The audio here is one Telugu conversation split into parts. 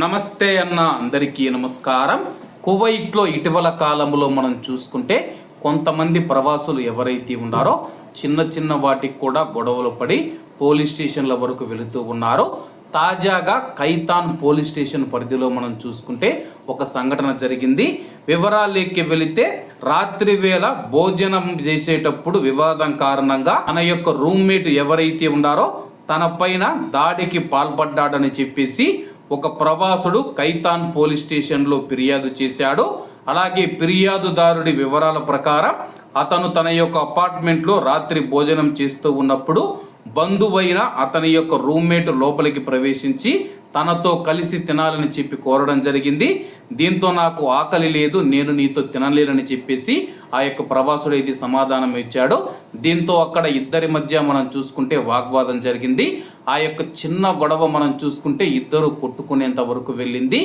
నమస్తే అన్న అందరికీ నమస్కారం. కువైట్లో ఇటీవల కాలంలో మనం చూసుకుంటే కొంతమంది ప్రవాసులు ఎవరైతే ఉన్నారో చిన్న చిన్న వాటికి కూడా గొడవలు పడి పోలీస్ స్టేషన్ల వరకు వెళుతూ ఉన్నారో తాజాగా కైతాన్ పోలీస్ స్టేషన్ పరిధిలో మనం చూసుకుంటే ఒక సంఘటన జరిగింది. వివరాలకి వెళితే రాత్రి వేళ భోజనం చేసేటప్పుడు వివాదం కారణంగా తన యొక్క రూమ్మేట్ ఎవరైతే ఉన్నారో తన పైన దాడికి పాల్పడ్డాడని చెప్పేసి ఒక ప్రవాసుడు కైతాన్ పోలీస్ స్టేషన్లో ఫిర్యాదు చేశాడు. అలాగే ఫిర్యాదుదారుడి వివరాల ప్రకారం అతను తన యొక్క అపార్ట్మెంట్లో రాత్రి భోజనం చేస్తూ ఉన్నప్పుడు బంధువైన అతని యొక్క రూమ్మేట్ లోపలికి ప్రవేశించి తనతో కలిసి తినాలని చెప్పి కోరడం జరిగింది. దీంతో నాకు ఆకలి లేదు నేను నీతో తినలేనని చెప్పేసి ఆ యొక్క ప్రవాసుడు అయితే సమాధానం ఇచ్చాడు. దీంతో అక్కడ ఇద్దరి మధ్య మనం చూసుకుంటే వాగ్వాదం జరిగింది. ఆ యొక్క చిన్న గొడవ మనం చూసుకుంటే ఇద్దరు కొట్టుకునేంత వరకు వెళ్ళింది.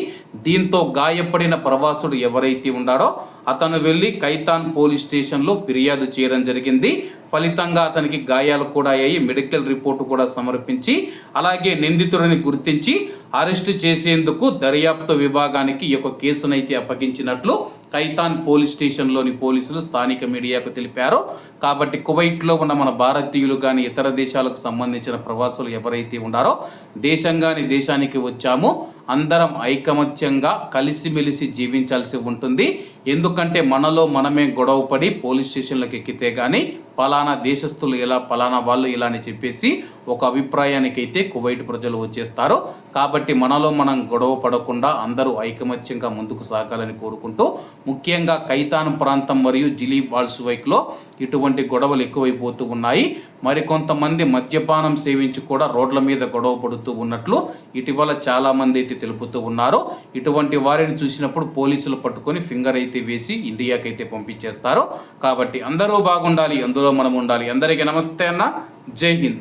దీంతో గాయపడిన ప్రవాసుడు ఎవరైతే ఉన్నాడో అతను వెళ్ళి కైతాన్ పోలీస్ స్టేషన్లో ఫిర్యాదు చేయడం జరిగింది. ఫలితంగా అతనికి గాయాలు కూడా అయ్యాయి. మెడికల్ రిపోర్టు కూడా సమర్పించి అలాగే నిందితుడిని గుర్తించి అరెస్టు చేసేందుకు దర్యాప్తు విభాగానికి ఈ యొక్క కేసునైతే అప్పగించినట్లు కైతాన్ పోలీస్ స్టేషన్లోని పోలీసులు స్థానిక మీడియాకు తెలిపారు. కాబట్టి కువైట్లో ఉన్న మన భారతీయులు కానీ ఇతర దేశాలకు సంబంధించిన ప్రవాసులు ఎవరైతే ఉన్నారో దేశంగాని దేశానికి వచ్చామో. అందరం ఐకమత్యంగా కలిసిమెలిసి జీవించాల్సి ఉంటుంది. ఎందుకంటే మనలో మనమే గొడవపడి పోలీస్ స్టేషన్లకు ఎక్కితే కానీ పలానా దేశస్తులు ఇలా పలానా వాళ్ళు ఇలా అని చెప్పేసి ఒక అభిప్రాయానికి అయితే కువైట్ ప్రజలు వచ్చేస్తారు. కాబట్టి మనలో మనం గొడవ పడకుండా అందరూ ఐకమత్యంగా ముందుకు సాగాలని కోరుకుంటూ ముఖ్యంగా కైతాన్ ప్రాంతం మరియు జిలీ బాల్స్ వైక్లో ఇటువంటి గొడవలు ఎక్కువైపోతూ ఉన్నాయి. మరికొంతమంది మద్యపానం సేవించి కూడా రోడ్ల మీద గొడవ పడుతూ ఉన్నట్లు ఇటీవల చాలామంది అయితే తెలుపుతూ ఉన్నారు. ఇటువంటి వారిని చూసినప్పుడు పోలీసులు పట్టుకొని ఫింగర్ అయితే వేసి ఇండియాకైతే పంపించేస్తారు. కాబట్టి అందరూ బాగుండాలి అందులో మనం ఉండాలి అందరికీ నమస్తే అన్న. జై హింద్.